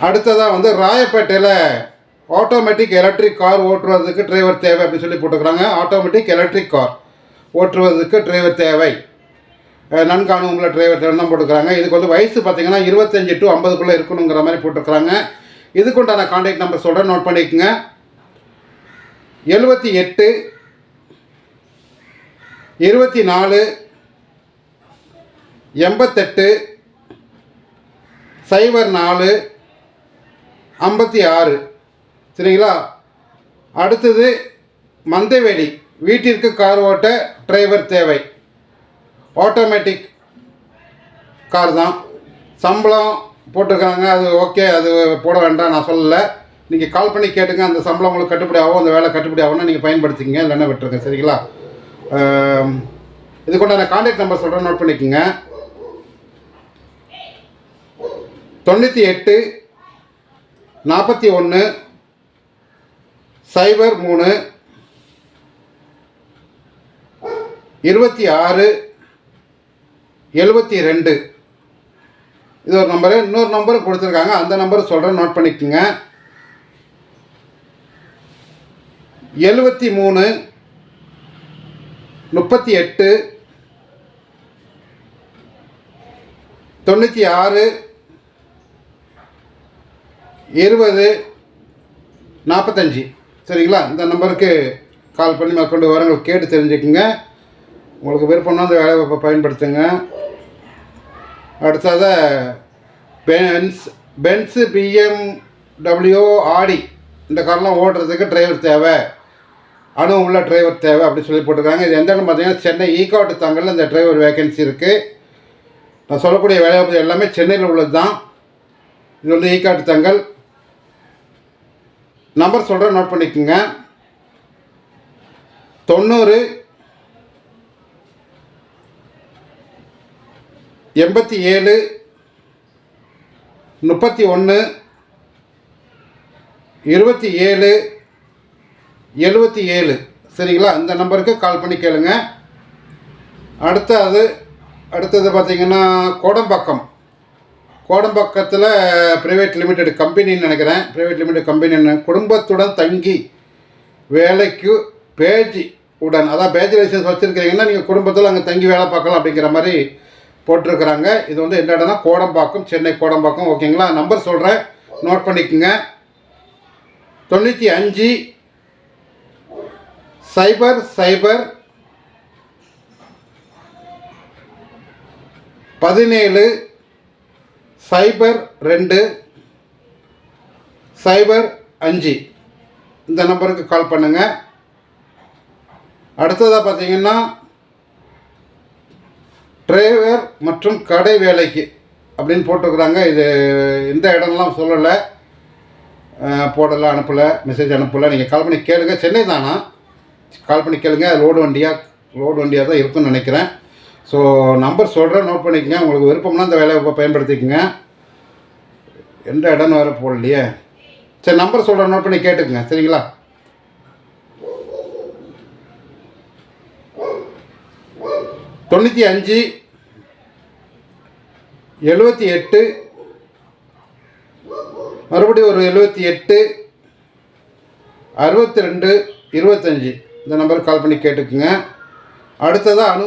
அடுத்ததாக வந்து ராயப்பேட்டையில் ஆட்டோமேட்டிக் எலக்ட்ரிக் கார் ஓட்டுறதுக்கு டிரைவர் தேவை அப்படின்னு சொல்லி போட்டுக்கிறாங்க ஆட்டோமேட்டிக் எலக்ட்ரிக் கார் ஓட்டுவதற்கு டிரைவர் தேவை. அஹ் நன்கு டிரைவர் தேவை தான் போட்டுக்கிறாங்க இதுக்கு வந்து வயசு பார்த்தீங்கன்னா இருபத்தஞ்சி டு ஐம்பதுக்குள்ளே இருக்கணுங்கிற மாதிரி போட்டிருக்கிறாங்க. இதுக்குண்டான காண்டாக்ட் நம்பர் சொல்கிறேன் நோட் பண்ணிக்கோங்க. எழுபத்தி எட்டு இருபத்தி நாலு எண்பத்தெட்டு சைபர் நாலு ஐம்பத்தி ஆறு. சரிங்களா? அடுத்தது மந்தைவெளி வீட்டிற்கு கார் ஓட்ட டிரைவர் தேவை. ஆட்டோமேட்டிக் கார் தான். சம்பளம் போட்டிருக்காங்க. அது ஓகே அது போட வேண்டாம் நான் சொல்லலை. நீங்கள் கால் பண்ணி கேட்டுங்க. அந்த சம்பளம் உங்களுக்கு கட்டுப்படி ஆகும் அந்த வேலை கட்டுப்படி ஆகும்னா நீங்கள் பயன்படுத்திக்கங்க. இல்லைன்னா விட்டுருங்க. சரிங்களா? இதுக்குண்டான இதுக்கு கான்டாக்ட் நம்பர் சொல்கிறேன் நோட் பண்ணிக்கோங்க. தொண்ணூற்றி எட்டு நாற்பத்தி ஒன்று சைபர் மூணு இருபத்தி ஆறு எழுபத்தி ரெண்டு. இது ஒரு நம்பரு. இன்னொரு நம்பரும் கொடுத்துருக்காங்க. அந்த நம்பரை சொல்கிறேன் நோட் பண்ணிக்கோங்க. எழுபத்தி மூணு முப்பத்தி எட்டு தொண்ணூற்றி ஆறு இருபது நாற்பத்தஞ்சு சரிங்களா? இந்த நம்பருக்கு கால் பண்ணி மேற்கொண்டு விவரங்கள் கேட்டு தெரிஞ்சுக்குங்க. உங்களுக்கு விருப்பம்னா அந்த வேலைவாய்ப்பை பயன்படுத்துங்க. அடுத்தது பென்ஸ் பென்ஸு பிஎம்டபிள்யூ ஆடி இந்த கார்லாம் ஓட்டுறதுக்கு டிரைவர் தேவை. அனுபவம் உள்ள டிரைவர் தேவை அப்படின்னு சொல்லி போட்டிருக்காங்க. இது எந்த இடம் பார்த்தீங்கன்னா சென்னை ஈகாட்டு தாங்கல இந்த டிரைவர் வேகன்சி இருக்குது நான் சொல்லக்கூடிய வேலைவாய்ப்பு எல்லாமே சென்னையில் உள்ளது தான் இது வந்து ஈகாட்டு தங்கல். நம்பர் சொல்கிறேன் நோட் பண்ணிக்கோங்க. தொண்ணூறு எண்பத்தி ஏழு முப்பத்தி ஒன்று இருபத்தி ஏழு எழுபத்தி ஏழு. சரிங்களா? இந்த நம்பருக்கு கால் பண்ணி கேளுங்க. அடுத்தது அடுத்தது பார்த்தீங்கன்னா கோடம்பாக்கம். கோடம்பாக்கத்தில் ப்ரைவேட் லிமிடெட் கம்பெனின்னு நினைக்கிறேன். ப்ரைவேட் லிமிடெட் கம்பெனி குடும்பத்துடன் தங்கி வேலைக்கு பேஜ் உடன் அதான் பேஜ் லைசன்ஸ் வச்சுருக்கிறீங்கன்னா நீங்கள் குடும்பத்தில் அங்கே தங்கி வேலை பார்க்கலாம் அப்படிங்கிற மாதிரி போட்டிருக்கிறாங்க. இது வந்து என்ன இடம்னா கோடம்பாக்கம் சென்னை கோடம்பாக்கம். ஓகேங்களா நம்பர் சொல்கிறேன் நோட் பண்ணிக்கோங்க. தொண்ணூற்றி அஞ்சு சைபர் சைபர் பதினேழு சைபர் ரெண்டு சைபர் அஞ்சு. இந்த நம்பருக்கு கால் பண்ணுங்கள் அடுத்ததாக பார்த்தீங்கன்னா டிரைவர் மற்றும் கடை வேலைக்கு அப்படின்னு போட்டுருக்குறாங்க. இது எந்த இடம்லாம் சொல்லலை. போடலை அனுப்பலை மெசேஜ் அனுப்பலை. நீங்கள் கால் பண்ணி கேளுங்கள் சென்னை தானா? கால் பண்ணி கேளுங்கள் லோடு வண்டியாக லோடு வண்டியாக தான் இருக்குன்னு நினைக்கிறேன். ஸோ நம்பர் சொல்கிறேன் நோட் பண்ணிக்கங்க. உங்களுக்கு விருப்பம்னா இந்த வேலையை இப்ப பயன்படுத்திக்கங்க. எந்த இடம்னு வேறு போடலையே. சரி நம்பர் சொல்கிறேன் நோட் பண்ணி கேட்டுக்குங்க. சரிங்களா? தொண்ணூற்றி அஞ்சு எழுபத்தி எட்டு மறுபடியும் ஒரு எழுபத்தி எட்டு அறுபத்தி ரெண்டு இருபத்தஞ்சி இந்த நம்பருக்கு கால் பண்ணி கேட்டுக்குங்க. அடுத்ததாக அனு